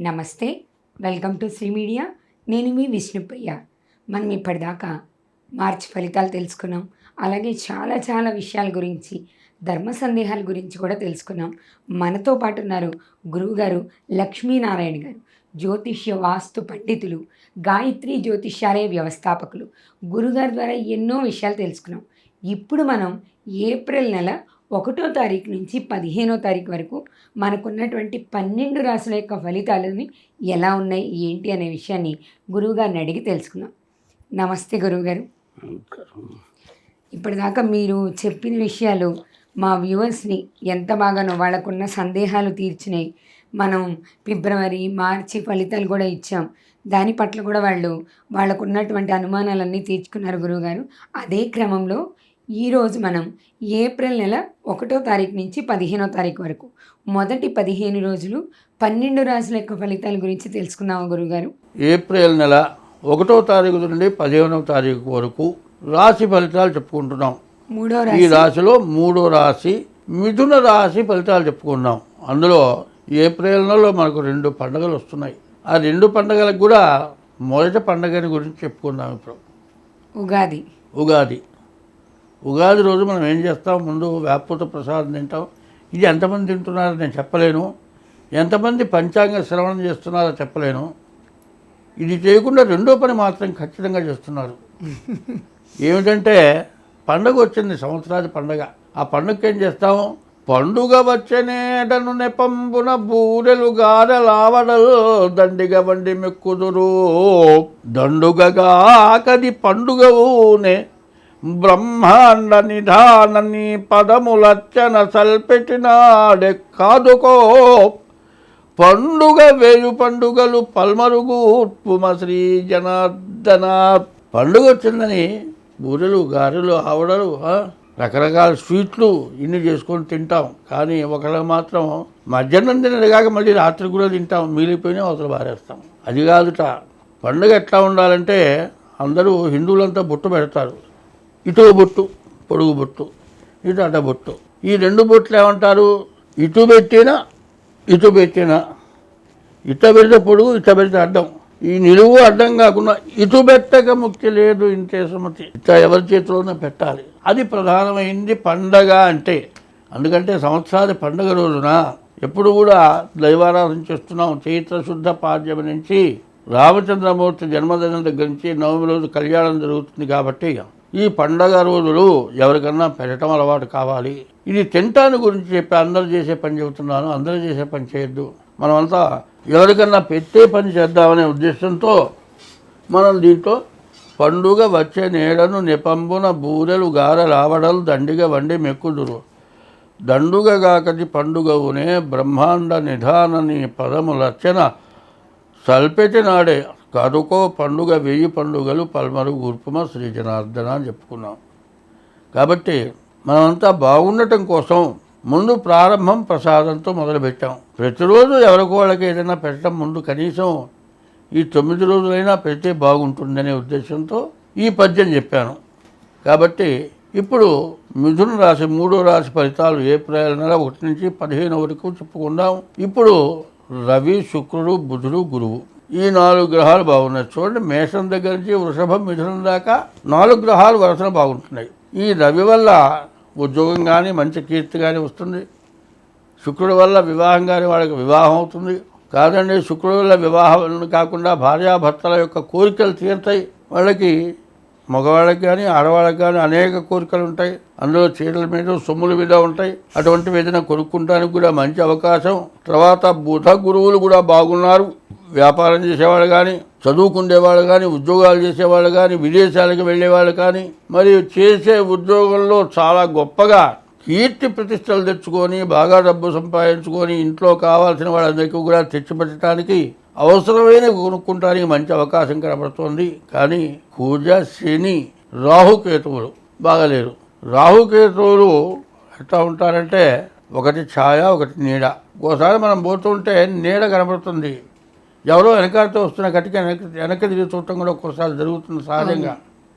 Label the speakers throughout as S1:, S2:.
S1: నమస్తే welcome to Shri media. నేను మీ విష్ణుప్రియ. మనం ఇప్పటిదాకా మార్చి ఫలితాలు తెలుసుకున్నాం. అలాగే చాలా చాలా విషయాల గురించి ధర్మ సందేహాల గురించి కూడా తెలుసుకున్నాం. మనతో పాటు ఉన్నారు గురువుగారు లక్ష్మీనారాయణ గారు జ్యోతిష్య వాస్తు పండితులు గాయత్రి జ్యోతిష్యాలయ వ్యవస్థాపకులు. గురుగారి ద్వారా ఎన్నో విషయాలు తెలుసుకున్నాం. ఇప్పుడు మనం ఏప్రిల్ నెల ఒకటో తారీఖు నుంచి పదిహేనో తారీఖు వరకు మనకున్నటువంటి పన్నెండు రాసుల యొక్క ఫలితాలని ఎలా ఉన్నాయి ఏంటి అనే విషయాన్ని గురువుగారిని అడిగి తెలుసుకున్నాం నమస్తే గురువుగారు. ఇప్పటిదాకా మీరు చెప్పిన విషయాలు మా వ్యూవర్స్ని ఎంత బాగానో వాళ్ళకున్న సందేహాలు తీర్చినాయి. మనం ఫిబ్రవరి మార్చి ఫలితాలు కూడా ఇచ్చాం. దాని పట్ల కూడా వాళ్ళు వాళ్ళకు ఉన్నటువంటి అనుమానాలన్నీ తీర్చుకున్నారు గురువుగారు. అదే క్రమంలో ఈరోజు మనం ఏప్రిల్ నెల ఒకటో తారీఖు నుంచి పదిహేనో తారీఖు వరకు. మొదటి పదిహేను రోజులు పన్నెండు రాసుల యొక్క ఫలితాల గురించి తెలుసుకుందాము గురువుగారు
S2: ఏప్రిల్ నెల ఒకటో తారీఖు నుండి పదిహేనవ తారీఖు వరకు రాశి ఫలితాలు చెప్పుకుంటున్నాం.
S1: మూడో
S2: ఈ
S1: రాశి.
S2: రాశిలో మూడో రాశి మిథున రాశి ఫలితాలు చెప్పుకున్నాం అందులో ఏప్రిల్ నెలలో మనకు రెండు పండుగలు వస్తున్నాయి. ఆ రెండు పండుగలకు కూడా మొదటి పండుగని గురించి చెప్పుకుందాం ఇప్పుడు.
S1: ఉగాది.
S2: ఉగాది. ఉగాది రోజు మనం ఏం చేస్తాం? ముందు వేపూత ప్రసాదం తింటాం. ఇది ఎంతమంది తింటున్నారో నేను చెప్పలేను. ఎంతమంది పంచాంగ శ్రవణం చేస్తున్నారో చెప్పలేను. ఇది చేయకుండా రెండో పని మాత్రం ఖచ్చితంగా చేస్తున్నారు. ఏమిటంటే పండగ వచ్చింది సంవత్సరాది పండగ. ఆ పండుగకి ఏం చేస్తాం? పండుగ వచ్చనేటను నెపంబున బూరెలు గారెలావడలు దండిగ వండి మెక్కుదురు. దండుగగా కది పండుగవునే బ్రహ్మాండ నిధానని పదములచ్చన సల్పెట్టినాడే. కాదుకో పండుగ వేయు పండుగలు పల్మరుగుట్పుమ శ్రీ జనార్దన పండుగ వచ్చిందని బూరెలు గారెలు ఆవడలు రకరకాల స్వీట్లు ఇన్ని చేసుకొని తింటాం. కానీ ఒకళ్ళకి మాత్రం మధ్యాహ్నం తినది కాక మళ్ళీ రాత్రి కూడా తింటాం. మిగిలిపోయినా అవతల బారేస్తాం అది కాదుట. పండుగ ఎట్లా ఉండాలంటే అందరూ హిందువులంతా బుట్ట పెడతారు. ఇటు బొట్టు పొడుగు బొట్టు ఇటు అడ్డ బొట్టు. ఈ రెండు బొట్లు ఏమంటారు? ఇటు పెట్టినా ఇటు పెట్టినా. ఇట పెడితే పొడుగు ఇట పెడితే అడ్డం. ఈ నిలువు అడ్డం కాకుండా ఇటు పెట్టక ముక్తి లేదు ఇంతే సుమతి. ఇట ఎవరి చేతిలోనే పెట్టాలి. అది ప్రధానమైంది పండగ అంటే. అందుకంటే సంవత్సరాది పండగ రోజున ఎప్పుడు కూడా దైవారాధన చేస్తున్నాం. చైత్ర శుద్ధ పాడ్యం నుంచి రామచంద్రమూర్తి జన్మదినం దగ్గర నుంచి నవమి రోజు కళ్యాణం జరుగుతుంది కాబట్టి ఈ పండగ రోజులు ఎవరికన్నా పెట్టడం అలవాటు కావాలి. ఇది తింటాను గురించి చెప్పి అందరు చేసే పని చెబుతున్నాను. అందరు చేసే పని చేయొద్దు. మనమంతా ఎవరికన్నా పెట్టే పని చేద్దామనే ఉద్దేశంతో మనం దీంట్లో పండుగ వచ్చే నేడను నిపంబున బూరెలు గారెలావడలు దండిగా వండి మెక్కుదురు. దండుగగాకటి పండుగవునే బ్రహ్మాండ నిధానని పదములర్చన సల్పెటి నాడే కదుకో పండుగ వెయ్యి పండుగలు పల్మరు గుర్పుమ శ్రీ జనార్దన అని చెప్పుకున్నాం. కాబట్టి మనమంతా బాగుండటం కోసం ముందు ప్రారంభం ప్రసాదంతో మొదలుపెట్టాం. ప్రతిరోజు ఎవరికి వాళ్ళకి ఏదైనా పెట్టడం ముందు కనీసం ఈ తొమ్మిది రోజులైనా పెడితే బాగుంటుందనే ఉద్దేశంతో ఈ పద్యం చెప్పాను. కాబట్టి ఇప్పుడు మిథున రాశి మూడో రాశి ఫలితాలు ఏప్రిల్ నెల ఒకటి నుంచి పదిహేను వరకు చెప్పుకుందాం. ఇప్పుడు రవి శుక్రుడు బుధుడు గురువు. ఈ నాలుగు గ్రహాలు బాగున్నాయి. చూడండి మేషం దగ్గర నుంచి వృషభం మిథునం దాకా నాలుగు గ్రహాలు వరుసన బాగుంటున్నాయి. ఈ రవి వల్ల ఉద్యోగం కానీ మంచి కీర్తి కానీ వస్తుంది. శుక్రుడి వల్ల వివాహం కానీ వాళ్ళకి వివాహం అవుతుంది. కాదండి శుక్రుడి వల్ల వివాహం కాకుండా భార్యాభర్తల యొక్క కోరికలు తీరుతాయి. వాళ్ళకి మగవాళ్ళకి కానీ ఆడవాళ్ళకి కానీ అనేక కోరికలు ఉంటాయి. అందులో చీరల మీద సొమ్ముల మీద ఉంటాయి. అటువంటివి ఏదైనా కొనుక్కుంటానికి కూడా మంచి అవకాశం. తర్వాత బుధ గురువులు కూడా బాగున్నారు. వ్యాపారం చేసేవాళ్ళు కానీ చదువుకునేవాళ్ళు కానీ ఉద్యోగాలు చేసేవాళ్ళు కానీ విదేశాలకు వెళ్ళేవాళ్ళు కానీ మరియు చేసే ఉద్యోగంలో చాలా గొప్పగా కీర్తి ప్రతిష్టలు తెచ్చుకొని బాగా డబ్బు సంపాదించుకొని ఇంట్లో కావాల్సిన వాళ్ళందరికీ కూడా తెచ్చిపెట్టడానికి అవసరమైన కొనుక్కుంటానికి మంచి అవకాశం కనబడుతోంది. కానీ పూజ శని రాహుకేతువులు బాగలేరు. రాహుకేతువులు ఎట్లా ఉంటారంటే ఒకటి ఛాయ ఒకటి నీడ. ఒకసారి మనం పోతుంటే నీడ కనబడుతుంది. ఎవరో వెనకాలతో వస్తున్న కటిక వెనక వెనక్కి తిరిగి చూడటం కూడా ఒక్కోసారి జరుగుతుంది సహజంగా.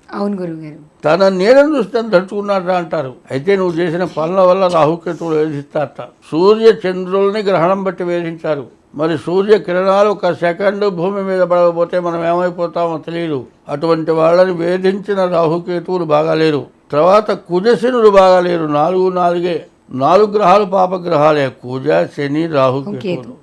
S1: అవును. గురువుగారు
S2: తన నీడను చూస్తే తలుచుకున్నాడా అంటారు. అయితే నువ్వు చేసిన పనుల వల్ల రాహుకేతువులు వేధిస్తారట. సూర్య చంద్రుల్ని గ్రహణం బట్టి వేధించారు. మరి సూర్య కిరణాలు ఒక సెకండ్ భూమి మీద పడకపోతే మనం ఏమైపోతామో తెలియదు అటువంటి వాళ్ళని వేధించిన రాహుకేతువులు బాగాలేరు. తర్వాత కుజశనులు బాగాలేరు. నాలుగు నాలుగే. నాలుగు గ్రహాలు పాపగ్రహాలే. కుజ శని రాహుకేతువులు.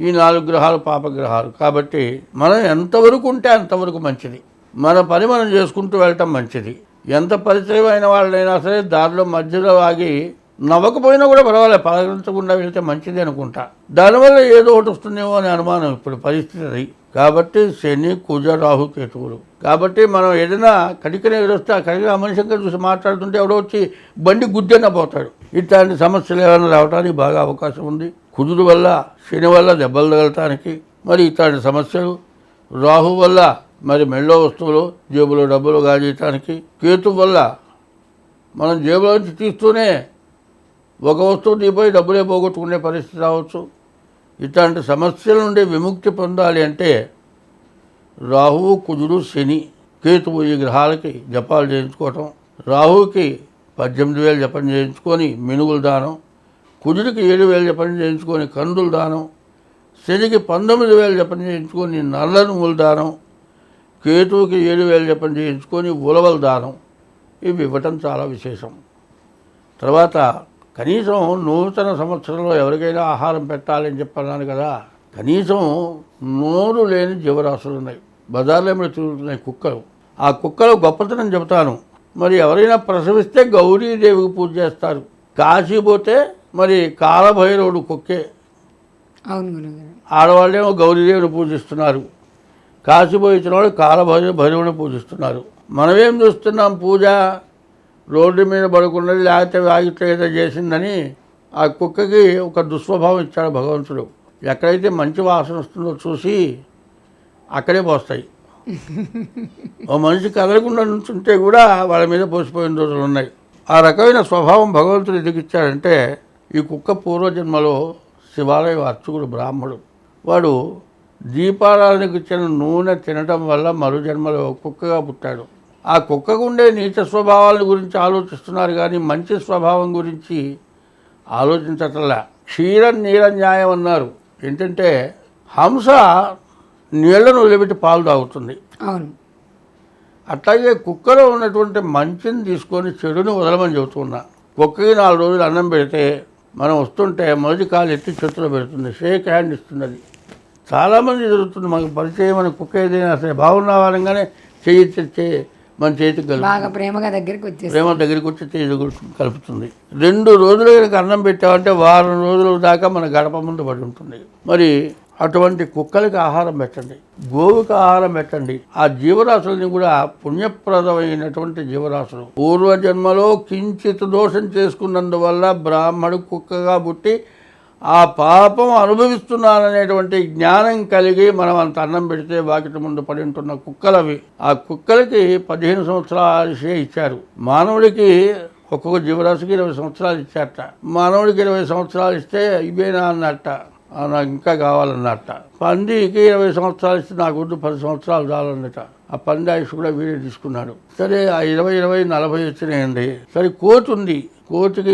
S2: ఈ నాలుగు గ్రహాలు పాపగ్రహాలు. కాబట్టి మనం ఎంతవరకు ఉంటే అంతవరకు మంచిది. మన పని మనం చేసుకుంటూ వెళ్ళటం మంచిది. ఎంత పరిచయం అయిన వాళ్ళైనా సరే దారిలో మధ్యలో ఆగి నవ్వకపోయినా కూడా పర్వాలేదు పలకరించకుండా వెళ్తే మంచిది అనుకుంటా. దానివల్ల ఏదో ఒకటి వస్తుందేమో అనే అనుమానం ఇప్పుడు పరిస్థితి. అది కాబట్టి శని కుజ రాహు కేతువులు. కాబట్టి మనం ఏదైనా కడికనే ఎదురొస్తే ఆ కడిగిన ఆ మనిషి చూసి మాట్లాడుతుంటే ఎవడో వచ్చి బండి గుద్దెన పోతాడు. ఇట్లాంటి సమస్యలు ఏమైనా రావడానికి బాగా అవకాశం ఉంది. కుజుడు వల్ల శని వల్ల దెబ్బలు తగలటానికి మరి ఇట్లాంటి సమస్యలు. రాహు వల్ల మరి మెళ్ళో వస్తువులు జేబులో డబ్బులు గాజేయటానికి. కేతు వల్ల మనం జేబులో నుంచి తీస్తూనే ఒక వస్తువు తీపోయి డబ్బులే పోగొట్టుకునే పరిస్థితి రావచ్చు. ఇట్లాంటి సమస్యల నుండి విముక్తి పొందాలి అంటే రాహువు కుజుడు శని కేతువు ఈ గ్రహాలకి జపాలు చేయించుకోవటం రాహువుకి పద్దెనిమిది వేలు జపం చేయించుకొని మినుగులు దానం కుజుడికి ఏడు వేలు జపం చేయించుకొని కందులు దానం శనికి పంతొమ్మిది వేలు జపం చేయించుకొని నల్ల నువ్వులు దానం కేతువుకి ఏడు వేలు జపం చేయించుకొని ఉలవలు దానం. ఇవి ఇవ్వటం చాలా విశేషం. తర్వాత కనీసం నూతన సంవత్సరంలో ఎవరికైనా ఆహారం పెట్టాలని చెప్పన్నాను కదా కనీసం నోరు లేని జీవరాశులు ఉన్నాయి. బజార్లో ఏమైనా తిరుగుతున్నాయి కుక్కలు. ఆ కుక్కలు గొప్పతనం చెబుతాను. మరి ఎవరైనా ప్రసవిస్తే గౌరీదేవికి పూజ చేస్తారు. కాశీ పోతే మరి కాలభైరవుడు కుక్కే.
S1: అవును
S2: ఆడవాళ్ళేమో గౌరీదేవిని పూజిస్తున్నారు. కాశీపోయి ఇచ్చిన వాళ్ళు కాలభైర భైరవుని పూజిస్తున్నారు. మనమేం చూస్తున్నాం పూజ? రోడ్డు మీద పడుకున్నది లేకపోతే వాయుచేత చేసిందని ఆ కుక్కకి ఒక దుస్వభావం ఇచ్చాడు భగవంతుడు. ఎక్కడైతే మంచి వాసన వస్తుందో చూసి అక్కడే పోస్తాయి. ఓ మనిషి కదలకుండా నుంచుంటే కూడా వాళ్ళ మీద పోసిపోయిన రోజులు ఉన్నాయి. ఆ రకమైన స్వభావం భగవంతుడు ఎదిగిచ్చాడంటే ఈ కుక్క పూర్వజన్మలో శివాలయ అర్చకుడు బ్రాహ్మడు. వాడు దీపారాధనకు ఇచ్చిన నూనె తినటం వల్ల మరు జన్మలో కుక్కగా పుట్టాడు. ఆ కుక్కకు ఉండే నీచ స్వభావాల గురించి ఆలోచిస్తున్నారు కానీ మంచి స్వభావం గురించి ఆలోచించటంలా. క్షీర నీల న్యాయం అన్నారు. ఏంటంటే హంస నీళ్ళను వదిలిపెట్టి పాలు తాగుతుంది.
S1: అవును.
S2: అట్లాగే కుక్కలో ఉన్నటువంటి మంచిని తీసుకొని చెడుని వదలమని చెబుతున్నా. కుక్కకి నాలుగు రోజులు అన్నం పెడితే మనం వస్తుంటే మొదటి కాలు ఎత్తి చేతిలో పెడుతుంది. షేక్ హ్యాండ్ ఇస్తుంది అది చాలామంది జరుగుతుంది మనకు పరిచయం అని కుక్క ఏదైనా సరే బాగున్నావా? అనగానే చెయ్యి తెచ్చే మన చేతికి కలుపు.
S1: బాగా ప్రేమగా దగ్గరికి వచ్చేసి
S2: ప్రేమ దగ్గరికి వచ్చి చేయి కలుపుతుంది. రెండు రోజులు కనుక అన్నం పెట్టామంటే వారం రోజుల దాకా మన గడప ముందు పడి ఉంటుంది. మరి అటువంటి కుక్కలకి ఆహారం పెట్టండి. గోవుకి ఆహారం పెట్టండి. ఆ జీవరాశులని కూడా పుణ్యప్రదమైనటువంటి జీవరాశులు. పూర్వజన్మలో కించిత్ దోషం చేసుకున్నందువల్ల బ్రాహ్మడు కుక్కగా పుట్టి ఆ పాపం అనుభవిస్తున్నాననేటువంటి జ్ఞానం కలిగి మనం అంత అన్నం పెడితే వాకిటి ముందు పడి ఉంటున్న కుక్కలవి. ఆ కుక్కలకి పదిహేను సంవత్సరాలే ఇచ్చారు. మానవుడికి ఒక్కొక్క జీవరాశికి ఇరవై సంవత్సరాలు ఇచ్చారట. మానవుడికి ఇరవై సంవత్సరాలు ఇస్తే ఇవేనా అన్నట్ట నాకు ఇంకా కావాలన్నట్ట పందికి ఇరవై సంవత్సరాలు ఇస్తే నాకు పది సంవత్సరాలు చాలన్నట. ఆ పంది ఆయుష్ కూడా వీడే తీసుకున్నాడు. సరే ఆ ఇరవై ఇరవై నలభై వచ్చినాయండి. సరే కోతి ఉంది. కోతికి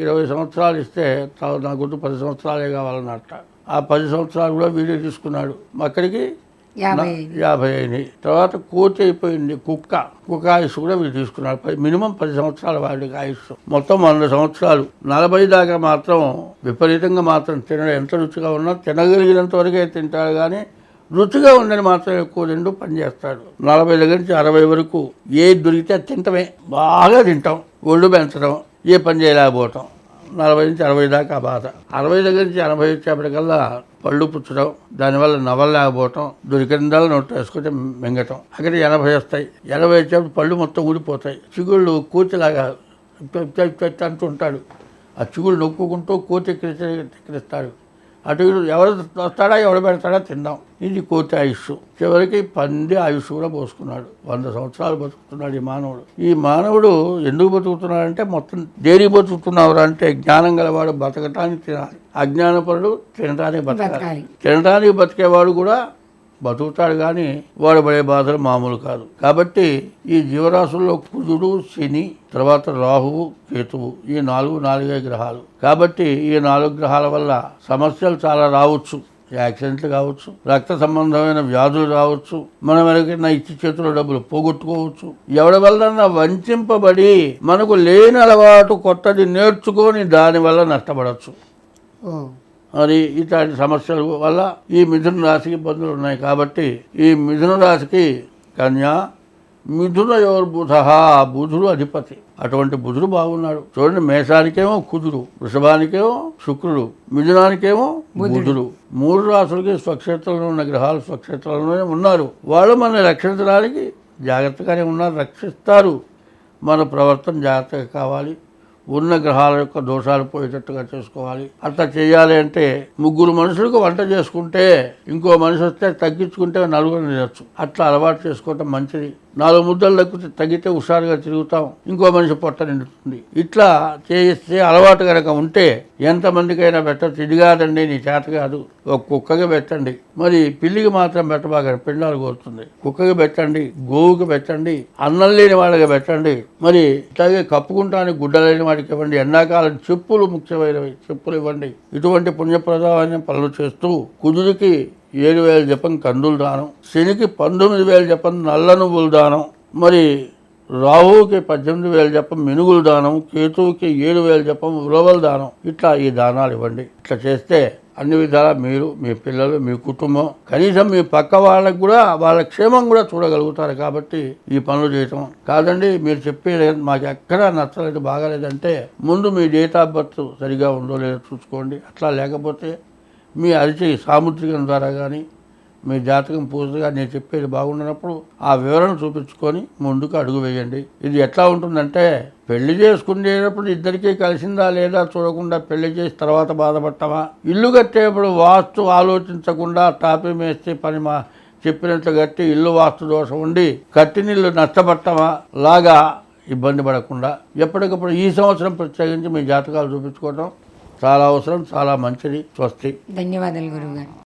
S2: ఇరవై సంవత్సరాలు ఇస్తే తా- నాకు వద్దు పది సంవత్సరాలే కావాలన్నట్ట. ఆ పది సంవత్సరాలు కూడా వీడే తీసుకున్నాడు. అక్కడికి
S1: యాభై
S2: అయినాయి. తర్వాత కోతి అయిపోయింది. కుక్క కుక్క ఆయుష్ కూడా వీడు తీసుకున్నాడు. మినిమం పది సంవత్సరాల వాడికి ఆయుష్. మొత్తం వంద సంవత్సరాలు. నలభై దాకా మాత్రం విపరీతంగా మాత్రం తినడం. ఎంత రుచిగా ఉన్నా తినగలిగినంత వరకే తింటాడు. కానీ రుచిగా ఉండని మాత్రం ఎక్కువ రెండు పనిచేస్తాడు నలభై దగ్గర నుంచి అరవై వరకు ఏ దొరికితే అది తింటమే. బాగా తింటాం. ఒళ్ళు పెంచడం ఏ పని చేయలేకపోవటం నలభై నుంచి అరవై దాకా బాధ. అరవై దగ్గర నుంచి ఎనభై వచ్చేప్పటికల్లా పళ్ళు పుచ్చడం దానివల్ల నవ్వలేకపోవటం దొరికిందాలు నోట్లో వేసుకుంటే మింగటం. అక్కడ ఎనభై వస్తాయి. ఎనభై వచ్చేప్పుడు పళ్ళు మొత్తం ఊడిపోతాయి. చిగుళ్ళు కూచిలాగా ఇట్ట అంటూ ఉంటాడు. ఆ చిగుళ్ళు నొక్కుకుంటూ కోతి ఎక్కిరిస్తే ఎక్కిరిస్తాడు. అటు ఇటు ఎవరు వస్తాడా ఎవడు పెడతాడా తిందాం. ఇది కోతి ఆయుష్. చివరికి పంది ఆయుష్ కూడా పోసుకున్నాడు. వంద సంవత్సరాలు బతుకుతున్నాడు ఈ మానవుడు. ఈ మానవుడు ఎందుకు బతుకుతున్నాడంటే మొత్తం దేనికి బతుకుతున్నావు అంటే జ్ఞానం గలవాడు బతకటానికి తినాలి. అజ్ఞానపరుడు బతకాలి.
S1: బతకాలి.
S2: తినడానికి బతికేవాడు కూడా బతుకుతాడు కానీ వాడు పడే బాధలు మామూలు కాదు. కాబట్టి ఈ జీవరాశుల్లో కుజుడు శని తర్వాత రాహువు కేతువు ఈ నాలుగు నాలుగే గ్రహాలు. కాబట్టి ఈ నాలుగు గ్రహాల వల్ల సమస్యలు చాలా రావచ్చు. యాక్సిడెంట్లు కావచ్చు రక్త సంబంధమైన వ్యాధులు రావచ్చు మనం ఎవరికైనా ఇచ్చి చేతిలో డబ్బులు పోగొట్టుకోవచ్చు. ఎవడి వల్ల వంచింపబడి మనకు లేని అలవాటు కొత్తది నేర్చుకొని దానివల్ల నష్టపడవచ్చు మరి ఇట్లాంటి సమస్యల వల్ల ఈ మిథున రాశికి ఇబ్బందులు ఉన్నాయి కాబట్టి ఈ మిథున రాశికి కన్యా మిథున బుధ బుధుడు అధిపతి. అటువంటి బుధుడు బాగున్నాడు. చూడండి మేషానికేమో కుజుడు వృషభానికేమో శుక్రుడు మిథునానికేమో బుధుడు. మూడు రాసులకి స్వక్షేత్రంలో ఉన్న గ్రహాలు స్వక్షేత్రంలోనే ఉన్నారు. వాళ్ళు మనల్ని రక్షించడానికి జాగ్రత్తగానే ఉన్నారు రక్షిస్తారు. మన ప్రవర్తన జాగ్రత్తగా కావాలి. ఉన్న గ్రహాల యొక్క దోషాలు పోయేటట్టుగా చేసుకోవాలి. అట్లా చేయాలి అంటే ముగ్గురు మనుషులకు వంట చేసుకుంటే ఇంకో మనిషి వస్తే తగ్గించుకుంటే నలుగురు తినచ్చు. అట్లా అలవాటు చేసుకోవటం మంచిది. నాలుగు ముద్దలు తగ్గితే తగ్గితే హుషారుగా తిరుగుతాం. ఇంకో మనిషి పొట్ట నిండుతుంది. ఇట్లా చేస్తే అలవాటు కనుక ఉంటే ఎంతమందికైనా పెట్టచ్చు. ఇది కాదండి నీ చేత కాదు. ఒక కుక్కగా పెట్టండి. మరి పిల్లికి మాత్రం పెట్టబాగా పిండాలు కోరుతుంది కుక్కకి పెట్టండి గోవుకి పెట్టండి అన్నం లేని వాళ్ళకి పెట్టండి. మరి ఇట్లాగే కప్పుకుంటానికి గుడ్డ లేని వాడికి ఇవ్వండి. ఎండాకాలం చెప్పులు ముఖ్యమైనవి. చెప్పులు ఇవ్వండి. ఇటువంటి పుణ్యప్రదమైన పనులు చేస్తూ కుదురికి ఏడు వేల జపం కందులు దానం. శనికి పంతొమ్మిది వేల జపం నల్ల నువ్వుల దానం. మరి రాహువుకి పద్దెనిమిది వేల జపం మినుగులు దానం. కేతువుకి ఏడు వేల జపం ఉలవల దానం. ఇట్లా ఈ దానాలు ఇవ్వండి. ఇట్లా చేస్తే అన్ని విధాలా మీరు మీ పిల్లలు మీ కుటుంబం కనీసం మీ పక్క వాళ్ళకు కూడా వాళ్ళ క్షేమం కూడా చూడగలుగుతారు కాబట్టి ఈ పనులు చేయటం. కాదండి మీరు చెప్పేది మాకు ఎక్కడా నచ్చలేదు బాగాలేదంటే ముందు మీ డేట్ ఆఫ్ బర్త్ సరిగా ఉందో లేదో చూసుకోండి. అట్లా లేకపోతే మీ అరిచి సాముద్రికం ద్వారా కానీ మీ జాతకం పూర్తిగా నేను చెప్పేది బాగుండనప్పుడు ఆ వివరణ చూపించుకొని ముందుకు అడుగు వేయండి. ఇది ఎట్లా ఉంటుందంటే పెళ్ళి చేసుకునేటప్పుడు ఇద్దరికీ కలిసిందా లేదా చూడకుండా పెళ్ళి చేసి తర్వాత బాధపడతామా? ఇల్లు కట్టేటప్పుడు వాస్తు ఆలోచించకుండా టాపీ మేస్తే పని మా చెప్పినట్లు కట్టి ఇల్లు వాస్తు దోషం ఉండి కట్టినిల్లు నష్టపడతామా? లాగా ఇబ్బంది పడకుండా ఎప్పటికప్పుడు ఈ సంవత్సరం ప్రత్యేకించి మీ జాతకాలు చూపించుకోవటం చాలా అవసరం చాలా మంచిది. స్వస్తి.
S1: ధన్యవాదాలు గురువుగారు.